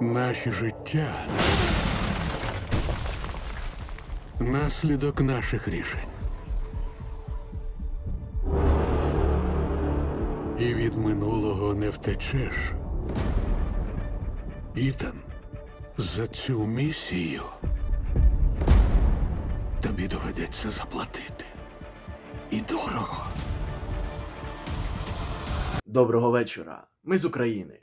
Наші життя наслідок наших рішень. І від минулого не втечеш. Ітан, за цю місію тобі доведеться заплатити. І дорого. Доброго вечора. Ми з України.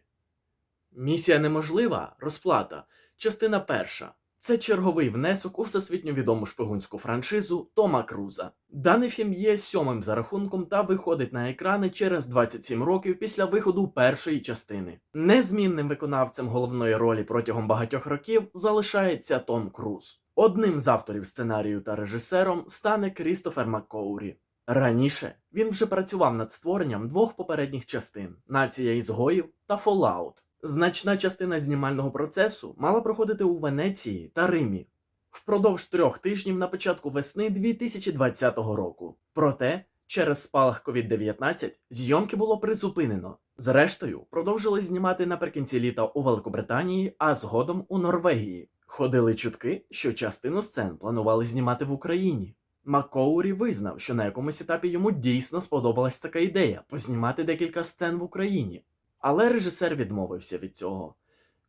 Місія неможлива. Розплата. Частина перша. Це черговий внесок у всесвітньо відому шпигунську франшизу Тома Круза. Даний фільм є сьомим за рахунком та виходить на екрани через 27 років після виходу першої частини. Незмінним виконавцем головної ролі протягом багатьох років залишається Том Круз. Одним з авторів сценарію та режисером стане Крістофер Маккоурі. Раніше він вже працював над створенням двох попередніх частин Нація ізгоїв та Fallout. Значна частина знімального процесу мала проходити у Венеції та Римі впродовж трьох тижнів на початку весни 2020 року. Проте, через спалах COVID-19 зйомки було призупинено. Зрештою, продовжили знімати наприкінці літа у Великобританії, а згодом у Норвегії. Ходили чутки, що частину сцен планували знімати в Україні. Маккоурі визнав, що на якомусь етапі йому дійсно сподобалась така ідея познімати декілька сцен в Україні. Але режисер відмовився від цього.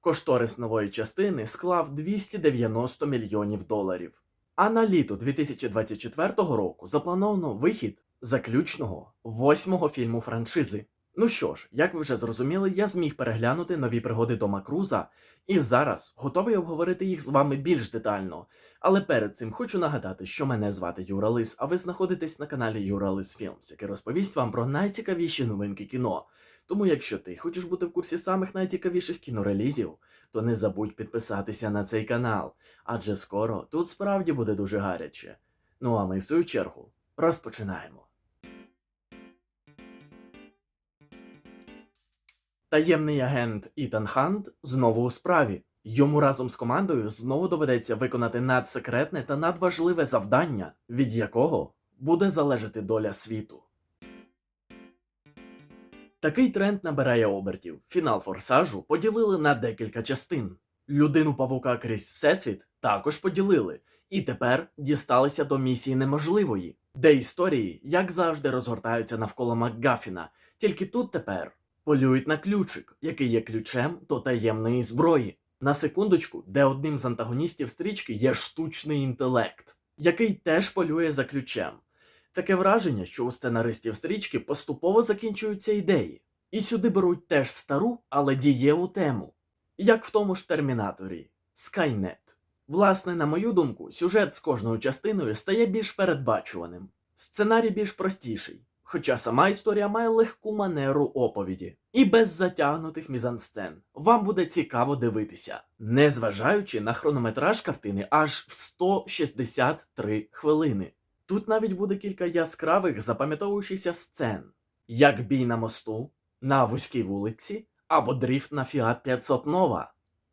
Кошторис нової частини склав 290 мільйонів доларів. А на літо 2024 року заплановано вихід заключного восьмого фільму франшизи. Ну що ж, як ви вже зрозуміли, я зміг переглянути нові пригоди Тома Круза, і зараз готовий обговорити їх з вами більш детально. Але перед цим хочу нагадати, що мене звати Юра Лис, а ви знаходитесь на каналі Юра Лис Філмс, який розповість вам про найцікавіші новинки кіно. Тому, якщо ти хочеш бути в курсі самих найцікавіших кінорелізів, то не забудь підписатися на цей канал, адже скоро тут справді буде дуже гаряче. Ну а ми в свою чергу розпочинаємо. Таємний агент Ітан Хант знову у справі. Йому разом з командою знову доведеться виконати надсекретне та надважливе завдання, від якого буде залежати доля світу. Такий тренд набирає обертів. Фінал форсажу поділили на декілька частин. Людину павука крізь всесвіт також поділили, і тепер дісталися до місії неможливої, де історії, як завжди, розгортаються навколо Макгафіна, тільки тут тепер полюють на ключик, який є ключем до таємної зброї. На секундочку, де одним з антагоністів стрічки є штучний інтелект, який теж полює за ключем. Таке враження, що у сценаристів стрічки поступово закінчуються ідеї, і сюди беруть теж стару, але дієву тему, як в тому ж термінаторі Skynet. Власне, на мою думку, сюжет з кожною частиною стає більш передбачуваним, сценарій більш простіший, хоча сама історія має легку манеру оповіді і без затягнутих мізансцен. Вам буде цікаво дивитися, незважаючи на хронометраж картини аж в 163 хвилини. Тут навіть буде кілька яскравих запам'ятовуючихся сцен, як бій на мосту, на вузькій вулиці або дріфт на Fiat 500 Nova.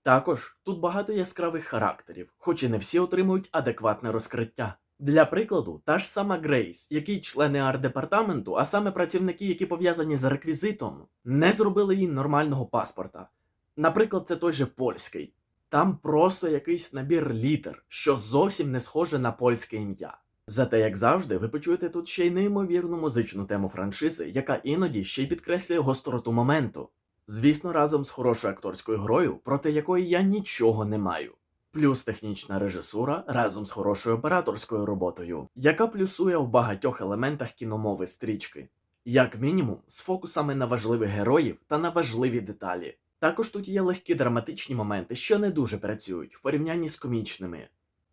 Також тут багато яскравих характерів, хоч і не всі отримують адекватне розкриття. Для прикладу, та ж сама Грейс, які члени арт-департаменту, а саме працівники, які пов'язані з реквізитом, не зробили їй нормального паспорта. Наприклад, це той же польський. Там просто якийсь набір літер, що зовсім не схоже на польське ім'я. Зате, як завжди, ви почуєте тут ще й неймовірну музичну тему франшизи, яка іноді ще й підкреслює гостроту моменту. Звісно, разом з хорошою акторською грою, проти якої я нічого не маю. Плюс технічна режисура разом з хорошою операторською роботою, яка плюсує в багатьох елементах кіномови стрічки, як мінімум з фокусами на важливих героїв та на важливі деталі. Також тут є легкі драматичні моменти, що не дуже працюють в порівнянні з комічними.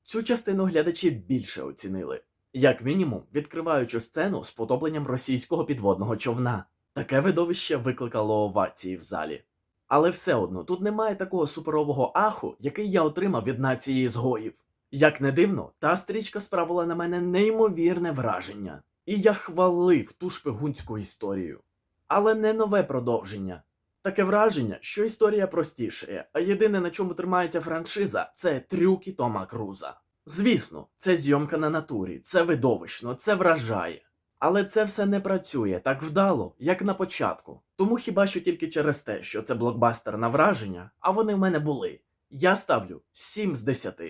Цю частину глядачі більше оцінили, як мінімум, відкриваючи сцену з потопленням російського підводного човна. Таке видовище викликало овації в залі. Але все одно тут немає такого суперового аху, який я отримав від нації згоїв. Як не дивно, та стрічка справила на мене неймовірне враження, і я хвалив ту шпигунську історію. Але не нове продовження. Таке враження, що історія простішає, а єдине, на чому тримається франшиза, це трюки Тома Круза. Звісно, це зйомка на натурі, це видовищно, це вражає. Але це все не працює так вдало, як на початку. Тому хіба що тільки через те, що це блокбастер на враження, а вони в мене були. Я ставлю 7 з 10.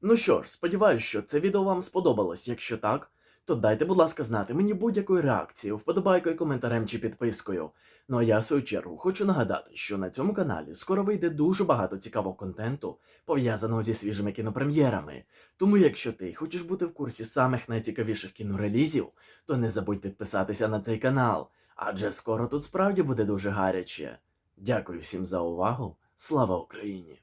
Ну що ж, сподіваюсь, що це відео вам сподобалось. Якщо так, то дайте, будь ласка, знати мені будь-якою реакцією, вподобайкою, коментарем чи підпискою. Ну а я в свою чергу хочу нагадати, що на цьому каналі скоро вийде дуже багато цікавого контенту, пов'язаного зі свіжими кінопрем'єрами. Тому, якщо ти хочеш бути в курсі самих найцікавіших кінорелізів, то не забудь підписатися на цей канал, адже скоро тут справді буде дуже гаряче. Дякую всім за увагу. Слава Україні!